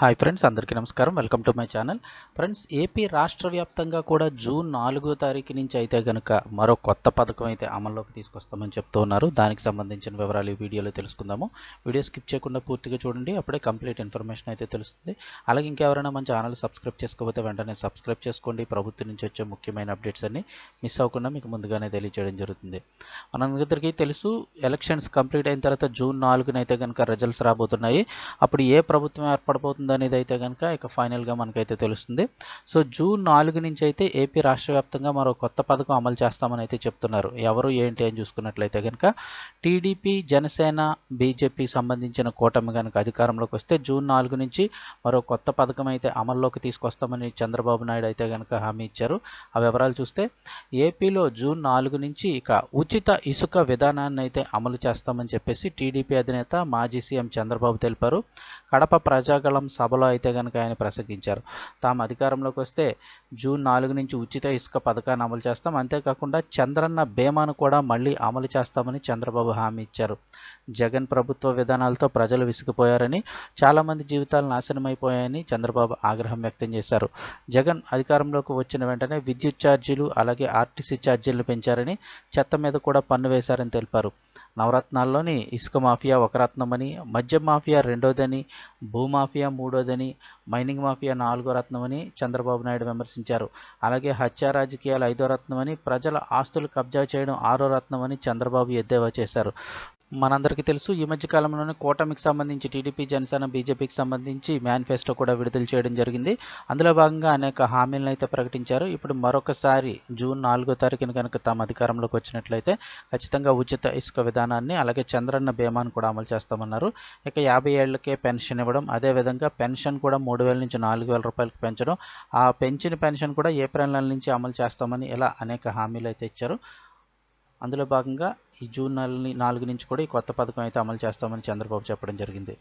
Hi friends అందరికీ నమస్కారం. Welcome to my channel. Friends AP రాష్ట్ర వ్యాప్తంగా కూడా జూన్ నాలుగో తారీఖు నుంచి అయితే కనుక మరో కొత్త పథకం అయితే అమల్లోకి తీసుకొస్తామని చెప్తూ ఉన్నారు. దానికి సంబంధించిన వివరాలు ఈ వీడియోలో తెలుసుకుందాము. వీడియో స్కిప్ చేయకుండా పూర్తిగా చూడండి. అప్పుడే కంప్లీట్ ఇన్ఫర్మేషన్ అయితే తెలుస్తుంది. అలాగే ఇంకెవరైనా మన ఛానల్ సబ్స్క్రైబ్ చేసుకోకపోతే వెంటనే సబ్స్క్రైబ్ చేసుకోండి. ప్రభుత్వం నుంచి వచ్చే ముఖ్యమైన అప్డేట్స్ అన్ని మిస్ అవ్వకుండా మీకు ముందుగానే తెలియజేయడం జరుగుతుంది. మనందరికీ తెలుసు ఎలక్షన్స్ కంప్లీట్ అయిన తర్వాత జూన్ నాలుగునైతే కనుక రిజల్ట్స్ రాబోతున్నాయి. అప్పుడు ఏ ప్రభుత్వం ఏర్పడబోతుంది ఉందనేది అయితే కనుక ఇక ఫైనల్గా మనకైతే తెలుస్తుంది. సో జూన్ నాలుగు నుంచి అయితే ఏపీ రాష్ట్ర వ్యాప్తంగా మరో కొత్త పథకం అమలు చేస్తామని అయితే చెప్తున్నారు. ఎవరు ఏంటి అని చూసుకున్నట్లయితే కనుక టీడీపీ జనసేన బీజేపీ సంబంధించిన కూటమి కనుక అధికారంలోకి వస్తే జూన్ నాలుగు నుంచి మరో కొత్త పథకం అయితే అమల్లోకి తీసుకొస్తామని చంద్రబాబు నాయుడు అయితే కనుక హామీ ఇచ్చారు. ఆ వివరాలు చూస్తే ఏపీలో జూన్ నాలుగు నుంచి ఇక ఉచిత ఇసుక విధానాన్ని అయితే అమలు చేస్తామని చెప్పేసి టీడీపీ అధినేత మాజీ సీఎం చంద్రబాబు తెలిపారు. కడప ప్రజాగళం సభలో అయితే కనుక ఆయన ప్రసంగించారు. తాము అధికారంలోకి వస్తే జూన్ నాలుగు నుంచి ఉచిత ఇసుక పథకాన్ని అమలు చేస్తాం. అంతేకాకుండా చంద్రన్న బీమాను కూడా మళ్ళీ అమలు చేస్తామని చంద్రబాబు హామీ ఇచ్చారు. జగన్ ప్రభుత్వ విధానాలతో ప్రజలు విసిగిపోయారని చాలామంది జీవితాలు నాశనమైపోయాయని చంద్రబాబు ఆగ్రహం వ్యక్తం చేశారు. జగన్ అధికారంలోకి వచ్చిన వెంటనే విద్యుత్ ఛార్జీలు అలాగే ఆర్టీసీ ఛార్జీలు పెంచారని చెత్త మీద కూడా పన్ను వేశారని తెలిపారు. నవరత్నాల్లోని ఇసుక మాఫియా ఒక రత్నమని మద్యం మాఫియా రెండోదని భూమాఫియా మూడోదని మైనింగ్ మాఫియా నాలుగో రత్నమని చంద్రబాబు నాయుడు విమర్శించారు. అలాగే హత్యా రాజకీయాలు ఐదో రత్నమని ప్రజల ఆస్తులు కబ్జా చేయడం ఆరో రత్నమని చంద్రబాబు ఎద్దేవా చేశారు. మనందరికీ తెలుసు ఈ మధ్య కాలంలోనే కూటమికి సంబంధించి టీడీపీ జనసేన బీజేపీకి సంబంధించి మేనిఫెస్టో కూడా విడుదల చేయడం జరిగింది. అందులో భాగంగా అనేక హామీలను అయితే ప్రకటించారు. ఇప్పుడు మరొకసారి జూన్ నాలుగో తారీఖున కనుక తమ అధికారంలోకి వచ్చినట్లయితే ఖచ్చితంగా ఉచిత ఇసుక విధానాన్ని అలాగే చంద్రన్న బీమాను కూడా అమలు చేస్తామన్నారు. ఇక యాభై ఏళ్ళకే పెన్షన్ ఇవ్వడం అదేవిధంగా పెన్షన్ కూడా మూడు వేల నుంచి నాలుగు వేల రూపాయలకు పెంచడం ఆ పెంచిన పెన్షన్ కూడా ఏప్రిల్ నెల నుంచి అమలు చేస్తామని ఇలా అనేక హామీలు అయితే ఇచ్చారు. అందులో భాగంగా ఈ జూన్ నెల నాలుగు నుంచి కూడా ఈ కొత్త పథకం అయితే అమలు చేస్తామని చంద్రబాబు చెప్పడం జరిగింది.